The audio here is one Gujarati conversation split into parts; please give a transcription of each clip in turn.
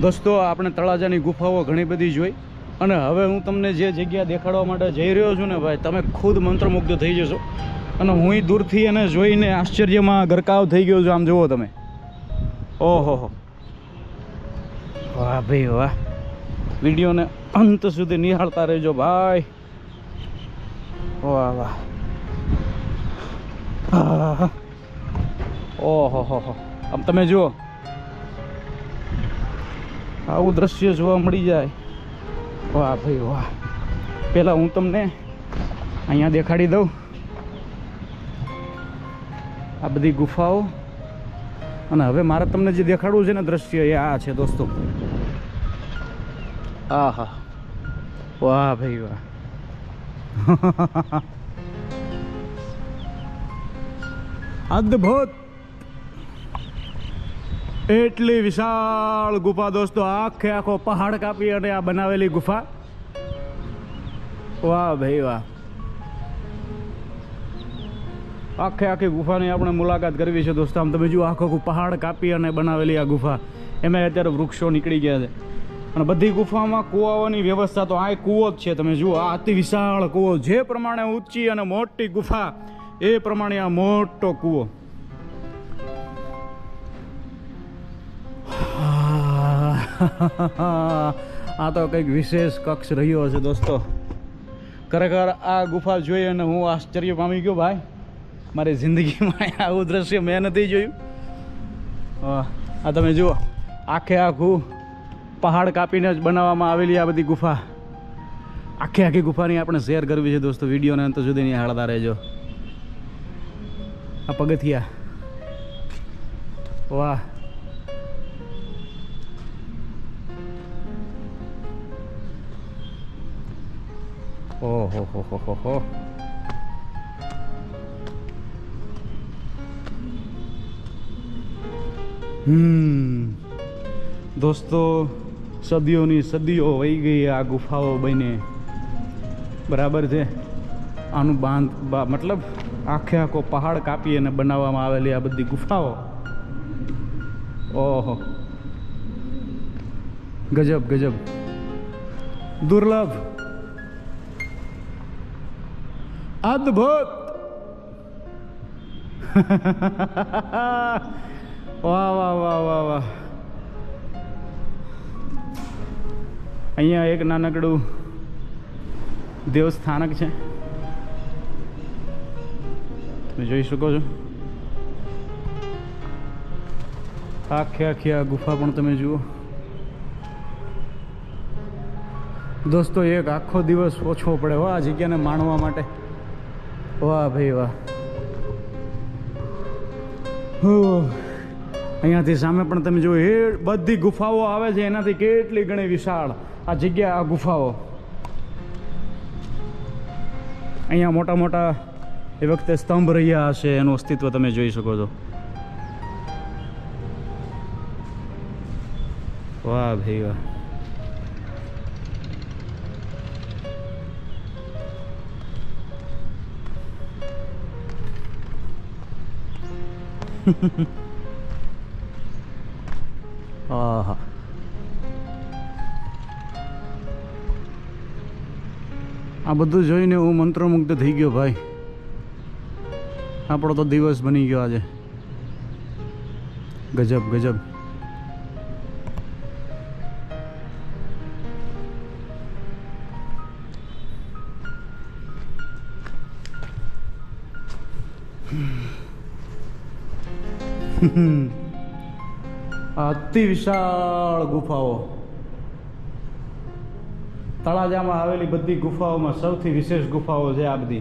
દોસ્તો આપણે તળાજાની ગુફાઓ ઘણી બધી જોઈ. અને હવે હું તમને જે જગ્યા દેખાડવા માટે જઈ રહ્યો છું ને ભાઈ તમે ખુદ મંત્રમુગ્ધ થઈ જશો. અને હું દૂરથી એને જોઈને આશ્ચર્યમાં ગરકાવ થઈ ગયો છું આમ જુઓ તમે. ઓહો હો. વાહ ભાઈ વાહ. વિડીયોને અંત સુધી નિહાળતા રહેજો ભાઈ. વાહ વાહ. ઓહો હો હો. આમ તમે જુઓ આવું દ્રશ્ય જોવા મળી જાય. વાહ ભાઈ વાહ. પહેલાં હું તમને અહીંયા દેખાડી દઉં. આ બધી ગુફાઓ. અને હવે મારે તમને જે દેખાડવું છે ને દ્રશ્ય એ આ છે દોસ્તો. આહા. વાહ ભાઈ વાહ. અદ્ભુત. એટલી વિશાળ ગુફા દોસ્તો, આખે આખો પહાડ કાપી અને આ બનાવેલી ગુફા. વાહ ભાઈ વાહ. આખે આખી ગુફાની આપણે મુલાકાત કરવી છે દોસ્તો. આમ તમે જુઓ આખો આખું પહાડ કાપી અને બનાવેલી આ ગુફા. એમાં અત્યારે વૃક્ષો નીકળી ગયા છે. અને બધી ગુફામાં કૂવાઓની વ્યવસ્થા તો આ કૂવો જ છે. તમે જુઓ, આ અતિ વિશાળ કૂવો. જે પ્રમાણે ઊંચી અને મોટી ગુફા, એ પ્રમાણે આ મોટો કૂવો. આ તો કંઈક વિશેષ કક્ષ રહ્યો છે દોસ્તો. ખરેખર આ ગુફા જોઈ અને હું આશ્ચર્ય પામી ગયો ભાઈ. મારી જિંદગીમાં આવું દ્રશ્ય મેં નથી જોયું. આ તમે જુઓ, આખે આખું પહાડ કાપીને જ બનાવવામાં આવેલી આ બધી ગુફા. આખી આખી ગુફાની આપણે શેર કરવી છે દોસ્તો, વિડીયોને અંત સુધી નિહાળતા રહેજો. આ પગથિયા. વાહ. ઓહો હો હો હો હો હમ. દોસ્તો, સદીઓની સદીઓ વહી ગઈ આ ગુફાઓ બને. બરાબર છે? આનું બાંધ મતલબ આખે આખો પહાડ કાપી અને બનાવવામાં આવેલી આ બધી ગુફાઓ. ઓહો. ગજબ ગજબ. દુર્લભ. અદ્ભુત. વાહ વાહ વાહ વાહ વાહ. અહીંયા એક નાનકડું દેવસ્થાનક છે. તમે જોઈ શકો છો. આખે આખી આ ગુફા પણ તમે જુઓ. દોસ્તો, એક આખો દિવસ ઓછો પડે હો આ જગ્યાને માણવા માટે. વાહ ભાઈ વાહ. અહીંયાથી સામે પણ તમે જુઓ એ બધી ગુફાઓ આવે છે, એનાથી કેટલી ઘણી વિશાળ આ જગ્યા, આ ગુફાઓ. અહીંયા મોટા મોટા એ વખતે સ્તંભ રહ્યા હશે, એનું અસ્તિત્વ તમે જોઈ શકો છો. વાહ ભાઈ વાહ. આહા આ બધું જોઈને હું મંત્રમુગ્ધ થઈ ગયો ભાઈ. આપણો તો દિવસ બની ગયો આજે. ગજબ ગજબ. અતિ વિશાળ ગુફાઓ. તળાજામાં આવેલી બધી ગુફાઓમાં સૌથી વિશેષ ગુફાઓ છે આ બધી.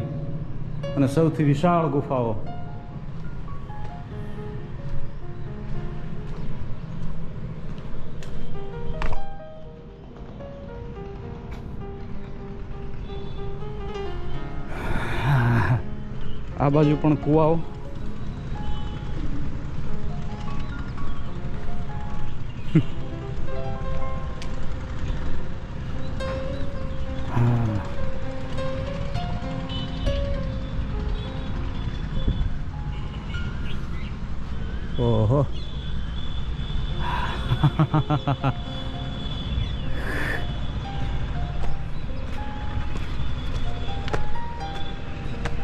અને સૌથી વિશાળ ગુફાઓ. આ બાજુ પણ કુવાઓ. ઓહો.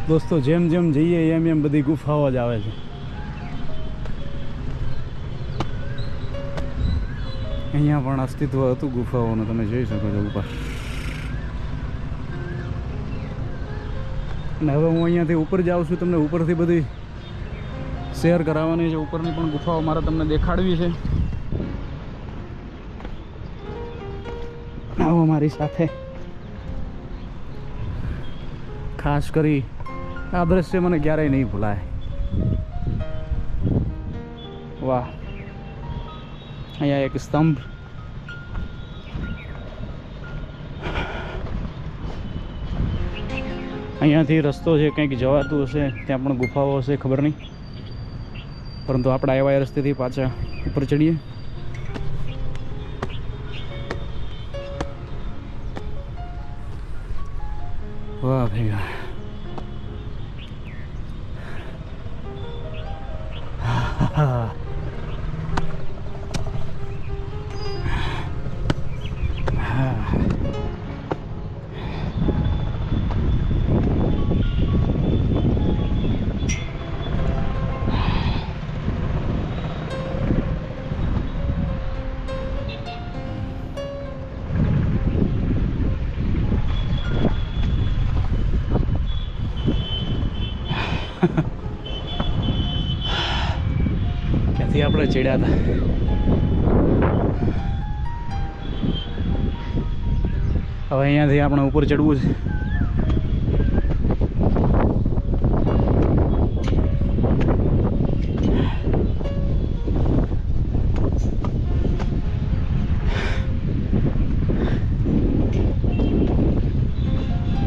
દોસ્તો, જેમ જેમ જઈએ એમ એમ બધી ગુફાઓ જ આવે છે. અહીંયા પણ અસ્તિત્વ હતું ગુફાઓનું, તમે જોઈ શકો છો ઉપર. અને હવે હું અહીંયાથી ઉપર જાઉં છું, તમને ઉપરથી બધી શેર કરાવવાની છે, ઉપરની પણ ગુફાઓ મારે તમને દેખાડવી છે. આવો મારી સાથે. ખાસ કરી, આ દ્રશ્ય મને ક્યારેય નહીં ભૂલાય. વાહ. અહીંયા એક સ્તંભ. અહીંયાથી રસ્તો છે, કંઈક જવાતું હશે, ત્યાં પણ ગુફાઓ હશે, ખબર નહીં. પરંતુ આપણે આવ્યા એ રસ્તેથી પાછા ઉપર ચડીએ. વાહ ભાઈ વાહ. હા. ત્યાંથી આપણે ચડ્યા હતા? હવે અહીંયાથી આપણે ઉપર ચડવું છે.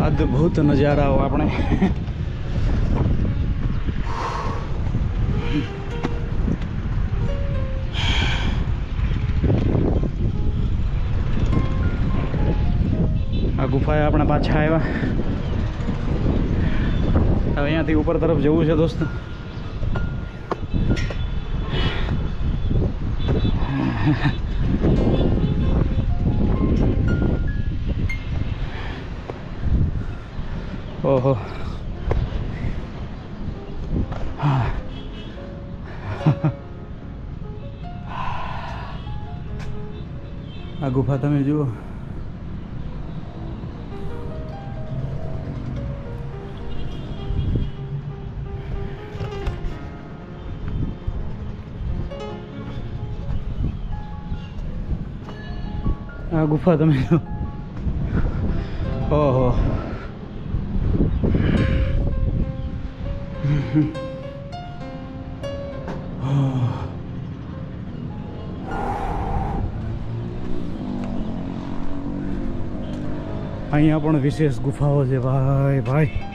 અદ્ભુત નજારાઓ આપણે. ગુફાએ આપણે પાછા આવ્યા. હવે અહીંયાથી ઉપર તરફ જવું છે દોસ્તો. ઓહો. આ ગુફા તમે જુઓ. આ ગુફા તમે ઓહો. અહીંયા પણ વિશેષ ગુફાઓ છે ભાઈ ભાઈ.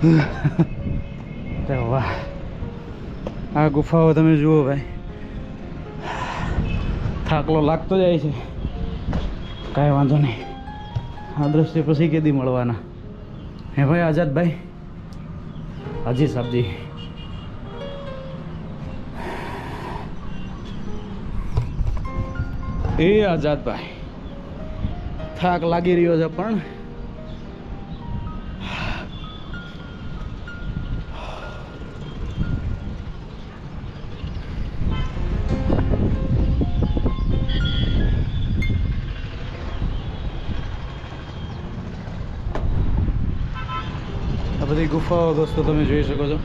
તો વાહ આ ગુફાઓ તમે જુઓ ભાઈ. થાકલો લાગતો જાય છે. કાંઈ વાંધો નહીં. આ દ્રશ્ય પછી કેદી મળવાના? હે ભાઈ આઝાદભાઈ હાજી સાહેબજી. એ આઝાદભાઈ થાક લાગી રહ્યો છે પણ બધી ગુફાઓ દોસ્તો તમે જોઈ શકો છો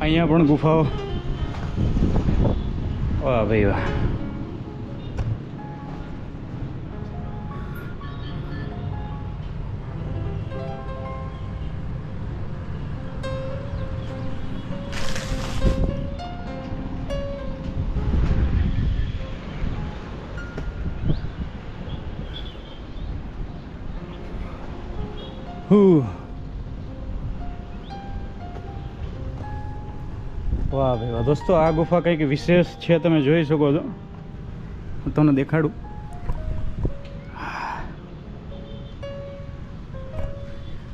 અહીંયા પણ ગુફાઓ વાહ ભાઈ વાહ વાહ ભાઈ વાહ. દોસ્તો, આ ગુફા કંઈક વિશેષ છે, તમે જોઈ શકો છો. હું તમને દેખાડું.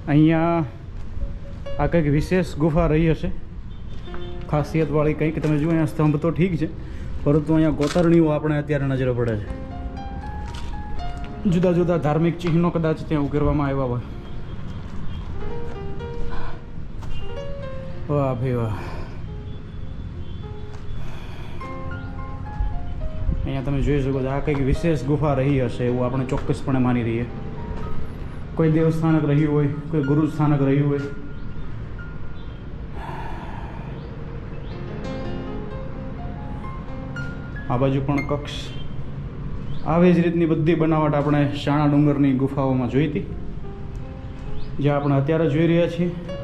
અહીંયા આ કંઈક વિશેષ ગુફા રહી હશે. ખાસિયતવાળી કંઈક તમે જુઓ, અહીંયા સ્તંભ તો ઠીક છે, પરંતુ અહીંયા કોતરણીઓ આપણે અત્યારે નજરે પડે છે. જુદા જુદા ધાર્મિક ચિહ્નો કદાચ ત્યાં ઉકેરવામાં આવ્યા હોય. વાહ ભાઈ વાહ અહીંયા તમે જોઈ શકો છો, આ કંઈક વિશેષ ગુફા રહી હશે એવું આપણે ચોક્કસપણે માની રહીએ. કોઈ દેવસ્થાનક રહ્યું હોય, કોઈ ગુરુ સ્થાનક રહ્યું હોય. આ બાજુ પણ કક્ષ. આવી જ રીતની બધી બનાવટ આપણે શાણા ડુંગરની ગુફાઓમાં જોઈ હતી. જે આપણે અત્યારે જોઈ રહ્યા છીએ.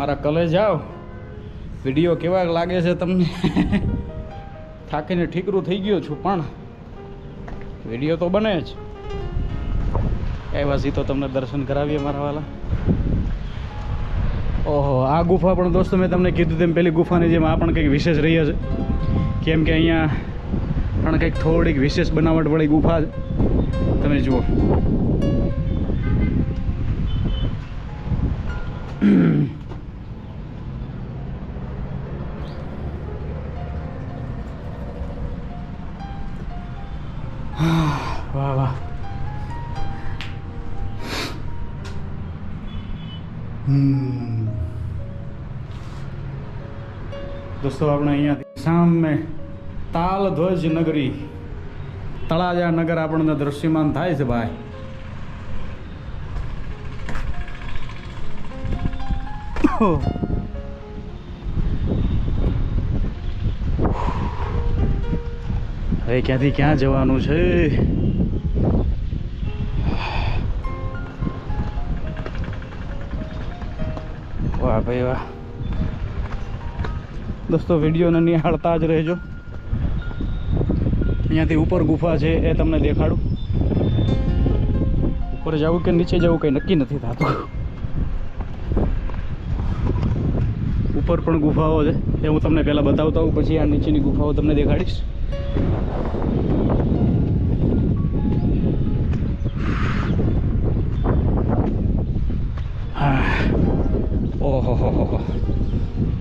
મારા કલેજ આવ. વીડિયો કેવા લાગે છે તમને? થાકીને ઠીકરું થઈ ગયો છું, પણ વીડિયો તો બને જ. આવ્યા તો તમને દર્શન કરાવીએ મારા વાલા? ઓહો, આ ગુફા પણ દોસ્તો મેં તમને કીધું તેમ પેલી ગુફાની જેમ આ પણ કંઈક વિશેષ રહી છે કેમ કે અહીંયા પણ કંઈક થોડીક વિશેષ બનાવટવાળી ગુફા છે. તમે જુઓ. વાહ દોસ્તો આપણે અહીંયાથી સામે તાલ નગરી, તળાજા નગર આપણને દ્રશ્યમાન થાય છે ભાઈ. હવે ક્યાંથી ક્યાં જવાનું છે? વાહ ભાઈ વાહ. દોસ્તો, વિડીયોને નિહાળતા જ રહેજો. અહીંયાથી ઉપર ગુફા છે એ તમને દેખાડું. ઉપર જવું કે નીચે જવું કંઈ નક્કી નથી થતું. ઉપર પણ ગુફાઓ છે. એ હું તમને પહેલાં બતાવતા હોઉં, પછી આ નીચેની ગુફાઓ તમને દેખાડીશ. ઓહો હો. હો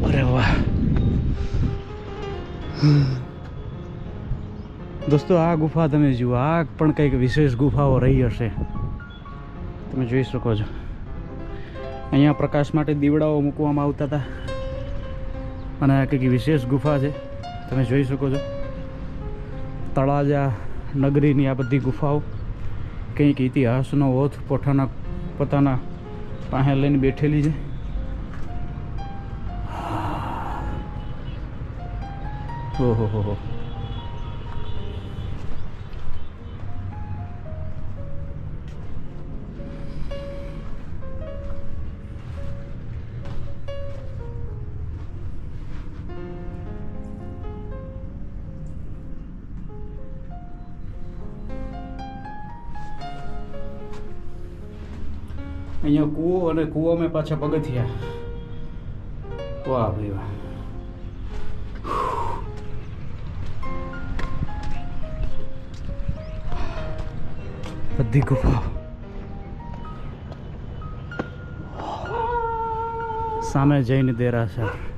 અરે વાહ. દોસ્તો, આ ગુફા તમે જુઓ. આ પણ કંઈક વિશેષ ગુફાઓ રહી હશે. તમે જોઈ શકો છો. અહીંયા પ્રકાશ માટે દીવડાઓ મૂકવામાં આવતા હતા. અને આ કંઈક વિશેષ ગુફા છે. તમે જોઈ શકો છો. તળાજા, નગરીની આ બધી ગુફાઓ. કંઈક ઇતિહાસનો ઓથ પોતાના પોતાના પાસે લઈને બેઠેલી છે. ઓહો હો હો અહીંયા કૂવો અને કૂવામાં પાછા પગથિયા વાહ ભાઈ વાહ બધી ગુફાઓ. સામે જઈને દેરાસર.